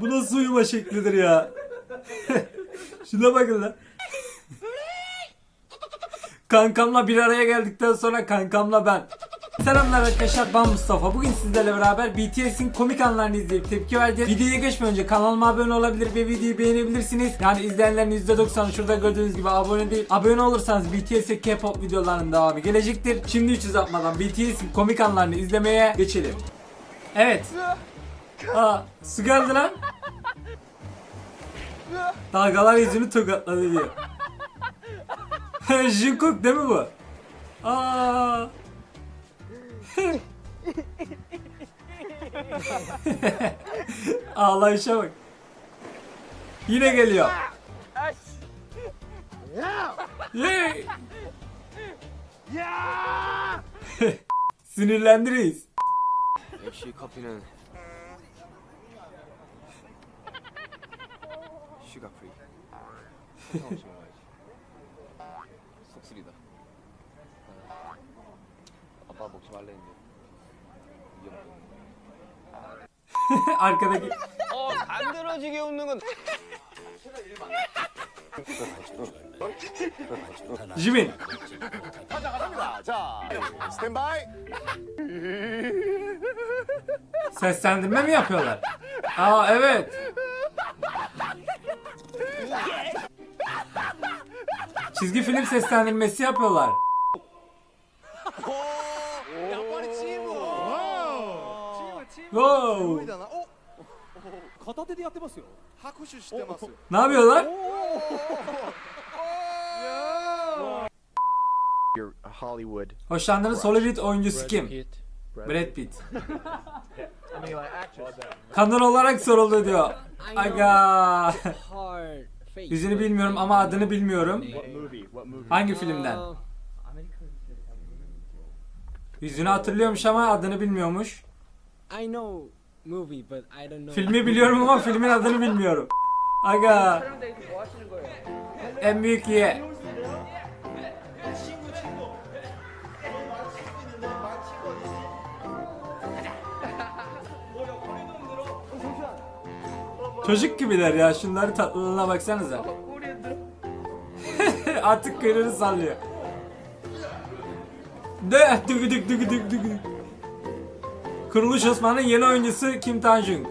Bu nasıl uyuma şeklidir ya? Şuna bakın lan. Kankamla bir araya geldikten sonra kankamla ben. Selamlar arkadaşlar ben Mustafa. Bugün sizlerle beraber BTS'in komik anlarını izleyip tepki vereceğiz. Videoya geçmeden önce kanalıma abone olabilir ve videoyu beğenebilirsiniz. Yani izleyenlerin %90'ı şurada gördüğünüz gibi abone değil. Abone olursanız BTS ve K-pop videolarının devamı gelecektir. Şimdi hiç uzatmadan BTS'in komik anlarını izlemeye geçelim. Evet. Aa, su geldi lan. Dalgalar yüzünü tokatladı diyor. Jungkook değil mi bu? Aa. Ağlayışa bak. Yine geliyor. Yay! Sinirlendi reis. 역 슈가 프리. 먹어야지. 속쓰리다. 아빠 먹지 말랬는데 위험 때문에. Arkadaki 어 간드러지게 웃는 건. Jimin. 자, 스탠바이. Seslendirme mi yapıyorlar? Aa evet. Çizgi film seslendirmesi yapıyorlar. Wow. Ne yapıyorlar? Hollywood. Hoşlandığınız Hollywood oyuncusu kim? Brad Pitt. Kadın olarak soruldu diyor. Aga. Yüzünü bilmiyorum ama adını bilmiyorum. Hangi filmden? Yüzünü hatırlıyormuş ama adını bilmiyormuş. I know movie, but I don't know. Filmi biliyorum ama filmin adını bilmiyorum. Aga. En büyük ye. Çocuk gibiler ya. Şunların tatlılığına baksanıza. Artık kuyruğunu sallıyor. De dügü düg dügü düg dügü. Kuruluş Osman'ın yeni oyuncusu Kim Tanjung.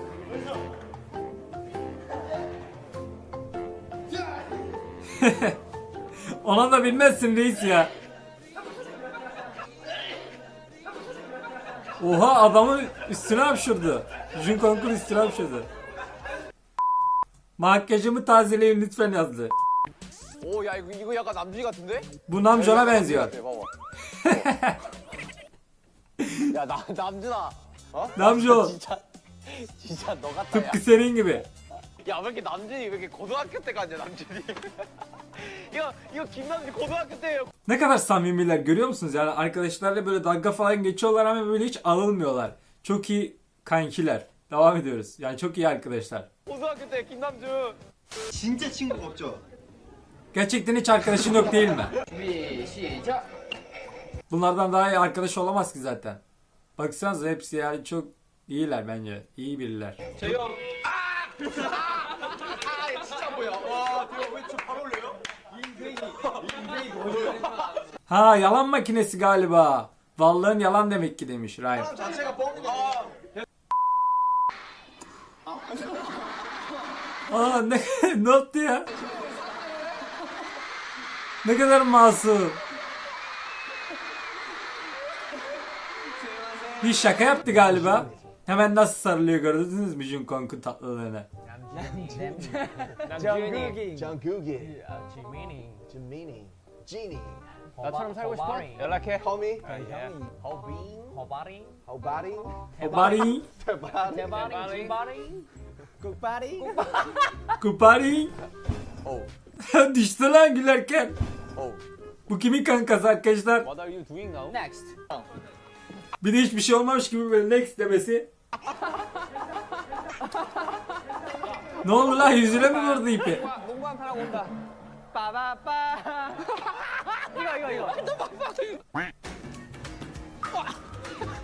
Ona da bilmezsin reis ya. Oha adamın üstüne hapşırdı. Jungkook'un üstüne hapşırdı. Makyajımı tazeleyin lütfen yazdı. 오, 야 이거 이거 약간 남준이 같은데? Bu Namjoon'a benziyor. 같아, 봐봐. 야, 나 남준아. 어? Namjoon. 진짜 진짜 너 같다. 야. Tıpkı senin gibi. 야, 왜 이렇게 남준이 왜 이렇게 고등학교 때 같냐, 남준이? 이거 이거 김남준 고등학교 때예요. Ne kadar samimiler görüyor musunuz? Yani arkadaşlarla böyle dalga falan geçiyorlar ama böyle hiç alınmıyorlar. Çok iyi kankiler. Devam ediyoruz. Yani çok iyi arkadaşlar. 고등학교 때 김남준. 진짜 친구가 없죠? Gerçekten hiç arkadaşın yok değil mi? Bunlardan daha iyi arkadaş olamaz ki zaten. Baksanıza hepsi yani çok iyiler bence. İyi biriler. 재영. 아! 아, 진짜 뭐야? 와, 대박 왜저 바로 올려요? Ha yalan makinesi galiba. Varlığın yalan demek ki demiş Ryan. 자체가 뻥이네. Aa ne, ne yaptı ya? Ne kadar masum. Bir şaka yaptı galiba. Hemen nasıl sarılıyor gördünüz mü Jungkook'un tatlılığını? 정국이, 장규기. 지민이, 지민이. 지니. 나처럼 살고 싶어? 연락해. 허미. 허빙, 허바링, 허바리. Obari, 대바리. 대바링, 진바링, Kupari. Kupari. Oh. Düştü lan gülerken. Oh. Bu kimin kankası arkadaşlar? What are you doing now? Next. Bir de hiçbir şey olmamış gibi böyle next demesi. ne oldu lan yüzüne mi vurdu ipi?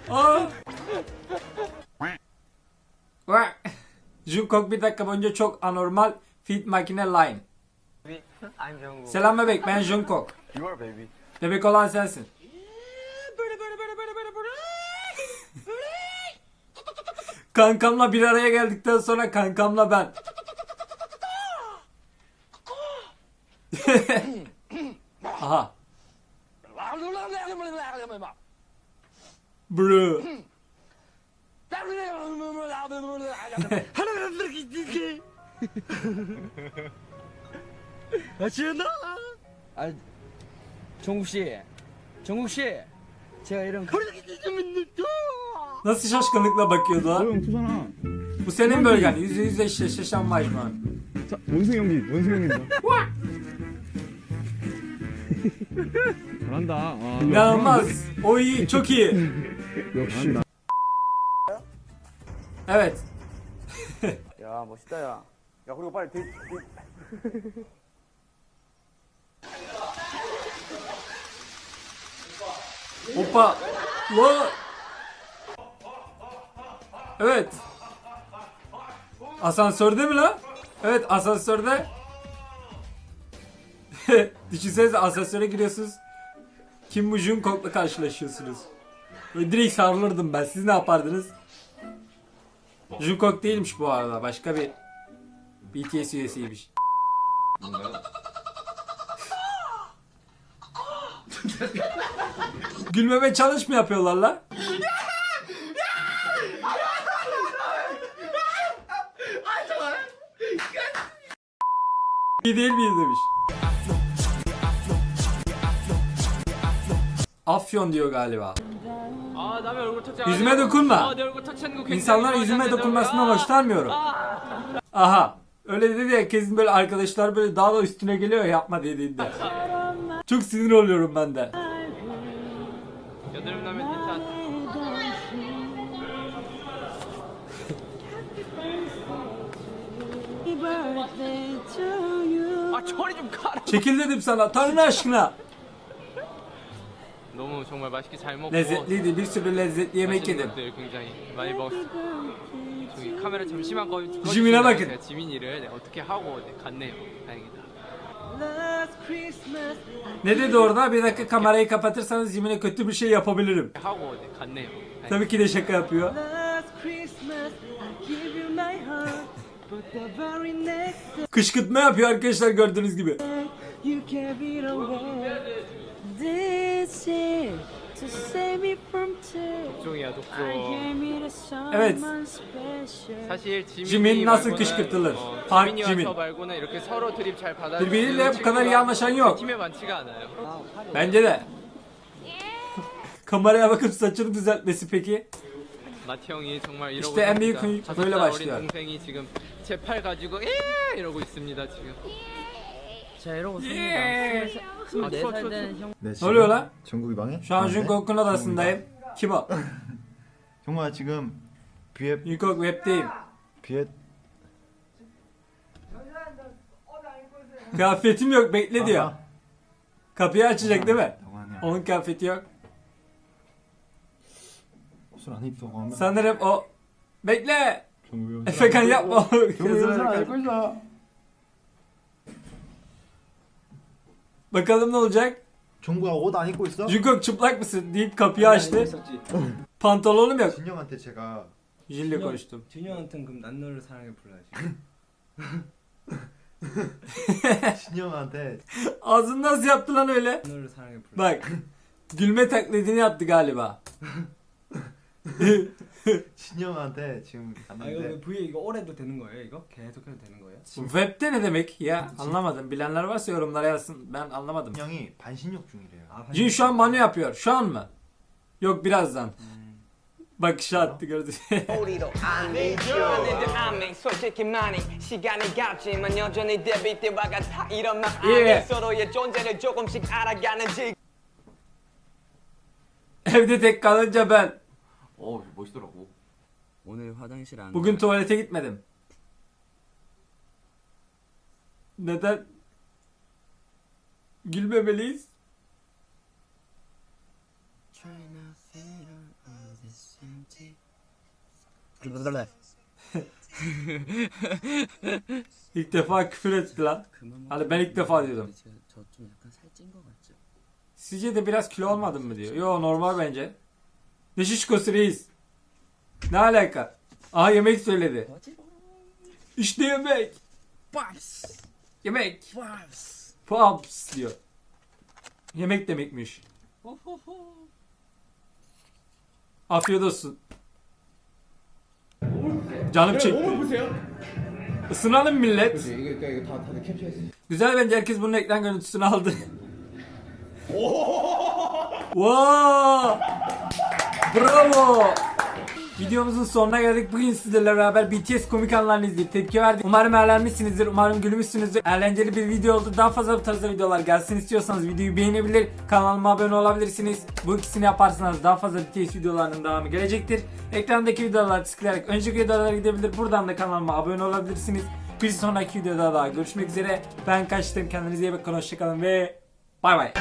Aa. Jungkook bir dakika boyunca çok anormal fit makine line. I'm Jungkook. Selam bebek ben Jungkook. You are baby. Bebek olan sensin. Kankamla bir araya geldikten sonra kankamla ben. Aha. Bro. 아, 정국 씨, 정국 씨, 제가 이런 Nasıl şaşkınlıkla bakıyordu ha? Bu senin bölgen. Yüzde yüz eşleşen Majman. 원숭이 형님, 원숭이 형님. 잘한다. 아, İnanılmaz. O iyi. Çok iyi. 역시. Evet. 야 멋있다 야. 야 그리고 빨리 데이, Hoppa. Lo. Evet. Asansörde mi lan? Evet asansörde. Düşünsenize asansöre giriyorsunuz. Kim bu Jungkook'la karşılaşıyorsunuz. Böyle direkt sarılırdım ben. Siz ne yapardınız? Jungkook değilmiş bu arada. Başka bir BTS üyesiymiş. Gülmeme çalış mı yapıyorlar la? İyi değil miyiz demiş. Afyon diyor galiba. Yüzüme dokunma. İnsanlar yüzüme dokunmasından hoşlanmıyorum. Aha. Öyle dedi ya kesin böyle arkadaşlar böyle daha da üstüne geliyor yapma dediğinde. Çok sinir oluyorum ben de. Çekil dedim sana Tanrı aşkına. 너무 정말 맛있게 잘 먹고 Lezzetliydi bir sürü lezzetli yemek 맛있는 yedim. 것들 굉장히 많이 먹었어. 저기 카메라 잠시만 거기 지민아 꺼주시면 마켓. 제가 지민 일을 네, 어떻게 하고 네, 갔네요. 다행이다. Ne dedi orada? Bir dakika kamerayı kapatırsanız yeminle kötü bir şey yapabilirim. 하고 네, 갔네요. 다행이다. Tabii ki de şaka yapıyor. Kışkırtma yapıyor arkadaşlar gördüğünüz gibi. You gave it away. This is to save me from tears. 독종이야 I 독종. gave it to Evet. someone special. 사실 지민이 지민 nasıl 말고는, kışkırtılır? 어, Park 지민이와 지민. 저 말고는 이렇게 서로 드립 잘 받아. Birbiriyle bu kadar iyi anlaşan yok. 팀에 많지가 않아요. Bence de. Kameraya bakıp saçını düzeltmesi peki. 마티 형이 정말 이러고 İşte en büyük 있습니다. 그- 다섯 böyle 살 어린 başlıyor. 동생이 지금 제 팔 가지고 예 이러고 있습니다 지금. 자 이러고 예. 씁니다. 아, 24살 추워, 추워, 된 형. 네, Ne oluyor lan? 전국이 망해? Şu an Jungkook'un odasındayım. Kim o? 정국아 지금 비에 Jungkook web'teyim. 비에 Kıyafetim yok bekle diyor. Aha. Kapıyı açacak değil mi? 당황이야. Onun kıyafeti yok. 옷을 안 입고 가면 Sanırım o... Bekle! 정국이 Efekan yapma. 정국이 Gözüme 옷을 안 bakar. 입고 있어. Bakalım ne olacak? 정국아 옷 안 입고 있어? Jungkook çıplak mısın deyip kapıyı açtı. Pantolonum yok. 진영한테 제가 Jille konuştum. 준영한테는 그럼 난 너를 사랑해 불러야지. 진영한테 Ağzını nasıl yaptı lan öyle? 너를 사랑해 불러. Bak. Gülme taklidini yaptı galiba. 진영한테 지금 아 이거 갔는데 V 이거 올해도 되는 거예요? 이거 계속 해도 되는 거예요? Web'te ne demek ya? Anlamadım. Bilenler varsa yorumlara yazsın. Ben anlamadım. 진영이 반신욕 중이래요. 아 Jin şu an banyo yapıyor. Şu an mı? Yok birazdan. Bakışı attı gördü. 우리도 I need you. I mean, 솔직히 많이 시간이 갔지만 여전히 데뷔 때와 같아 이런 맘 예. 안에 서로의 존재를 조금씩 알아가는 지 Evde tek kalınca ben. 어 멋있더라고. 오늘 화장실 안. Bugün tuvalete gitmedim. Neden? Gülmemeliyiz. İlk defa küfür etti lan. 그만 Hadi ben ilk defa diyordum. 저좀 약간 살찐 거 같죠? Sizce de biraz kilo olmadın mı diyor. Yo normal bence. Ne şişkosu reis? Ne alaka? Aha yemek söyledi. İşte yemek. Paps! Yemek. Paps! Pops diyor. Yemek demekmiş. Afiyet olsun. Canım çekti. Isınalım millet. Güzel bence herkes bunun ekran görüntüsünü aldı. wow! Bravo! Videomuzun sonuna geldik. Bugün sizlerle beraber BTS komik anlarını izleyip tepki verdik. Umarım eğlenmişsinizdir. Umarım gülmüşsünüzdür. Eğlenceli bir video oldu. Daha fazla bu tarzda videolar gelsin istiyorsanız videoyu beğenebilir. Kanalıma abone olabilirsiniz. Bu ikisini yaparsanız daha fazla BTS videolarının devamı gelecektir. Ekrandaki videoları tıklayarak önceki videolara gidebilir. Buradan da kanalıma abone olabilirsiniz. Bir sonraki videoda daha görüşmek üzere. Ben kaçtım. Kendinize iyi bakın. Hoşçakalın ve bay bay.